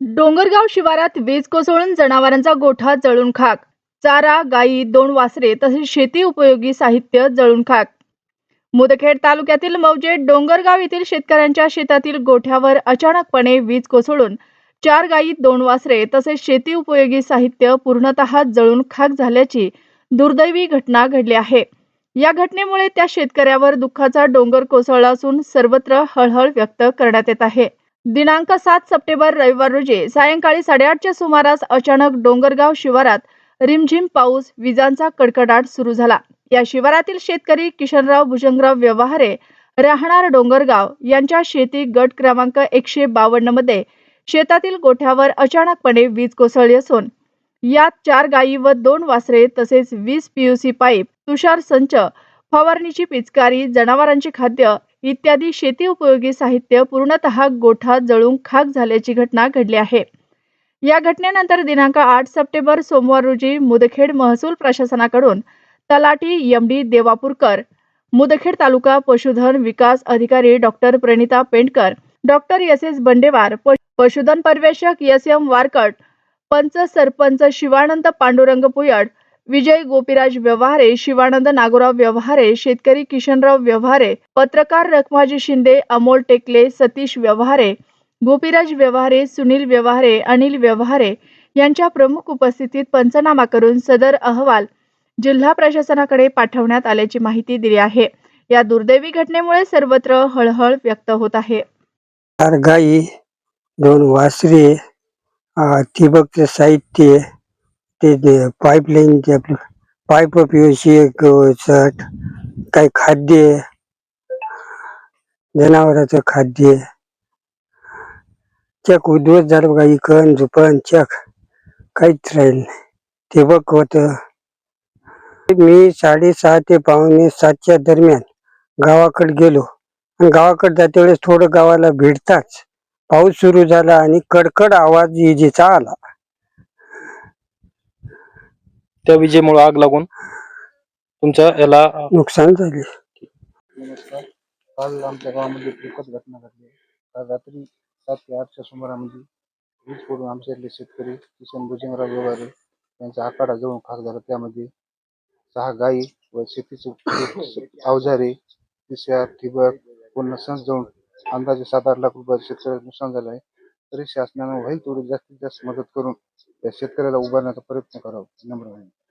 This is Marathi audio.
डोंगरगाव शिवारात वीज कोसळून जनावरांचा गोठा जळून खाक. चारा गायी दोन वासरे तसेच शेती उपयोगी साहित्य जळून खाक. मुदखेड तालुक्यातील मौजे डोंगरगाव येथील शेतकऱ्यांच्या शेतातील गोठ्यावर अचानकपणे वीज कोसळून चार गायी दोन वासरे तसेच शेती उपयोगी साहित्य पूर्णतः जळून खाक झाल्याची दुर्दैवी घटना घडली आहे. या घटनेमुळे त्या शेतकऱ्यावर दुःखाचा डोंगर कोसळला असून सर्वत्र हळहळ व्यक्त करण्यात येत आहे. दिनांक सात सप्टेंबर रविवार रोजी सायंकाळी साडेआठच्या सुमारास अचानक डोंगरगाव शिवारात रिमझिम पाऊस विजांचा कडकडाट सुरू झाला. या शिवारातील शेतकरी किशनराव भुजंगराव व्यवहारे राहणार डोंगरगाव यांच्या शेती गट क्रमांक एकशे बावन्नमध्ये शेतातील गोठ्यावर अचानकपणे वीज कोसळली असून यात चार गायी व दोन वासरे तसेच वीस पीयूसी पाईप तुषार संच फवारणीची पिचकारी जनावरांचे खाद्य इत्यादी शेती उपयोगी साहित्य पूर्णतः गोठा जळून खाक झाल्याची घटना घडली आहे. या घटनेनंतर दिनांक आठ सप्टेंबर सोमवार रोजी मुदखेड महसूल प्रशासनाकडून तलाठी एमडी देवापूरकर मुदखेड तालुका पशुधन विकास अधिकारी doctor Pranita Pendkar doctor S S Bandewar पशुधन पर्यवेक्षक एस एम वारकट पंच सरपंच शिवानंद पांडुरंग पुयड विजय गोपीराज व्यवहारे शिवानंद नागोराव व्यवहारे शेतकरी किशनराव व्यवहारे पत्रकार रखमाजी शिंदे अमोल टेकले सतीश व्यवहारे गोपीराज व्यवहारे सुनील व्यवहारे अनिल व्यवहारे यांच्या प्रमुख उपस्थितीत पंचनामा करून सदर अहवाल जिल्हा प्रशासनाकडे पाठवण्यात आल्याची माहिती दिली आहे. या दुर्दैवी घटनेमुळे सर्वत्र हळहळ व्यक्त होत आहे. चार दोन वासरे अं, साहित्य ते पाईपलाईनचे आपले पाईप पीओसी एक शर्ट काही खाद्य जनावरांचं खाद्य चक उद्ध्वस्त झालं बघा इकन झुपन चक. काहीच राहील नाही. बघ होत. मी साडेसहा ते पावणे सातच्या दरम्यान गावाकडे गेलो. आणि गावाकडे जाते वेळेस थोडं गावाला भिडताच पाऊस सुरू झाला आणि कडकड आवाज इजेचा आला. त्या विजेमुळे आग लागून तुमच्या याला नुकसान झाले. नमस्कार. काल आमच्या गावामध्ये एक दुःखद घटना घडली. काल रात्री सात ते आठच्या सुमारामध्ये वीज पडून आमच्या इथले शेतकरी किसन भुजंगराव व्यवहारे यांचा आखाडा जळून खाक झाला. त्यामध्ये सहा गायी व शेतीचे अवजारे पिशव्या ठिबक पूर्ण संच जळून अंदाजे सात आठ लाख रुपयाचं शेतकऱ्याचं नुकसान झालं आहे. तरी शासनानं होईल तेवढी जास्तीत जास्त मदत करून त्या शेतकऱ्याला उभारण्याचा प्रयत्न करावा नम्र विनंती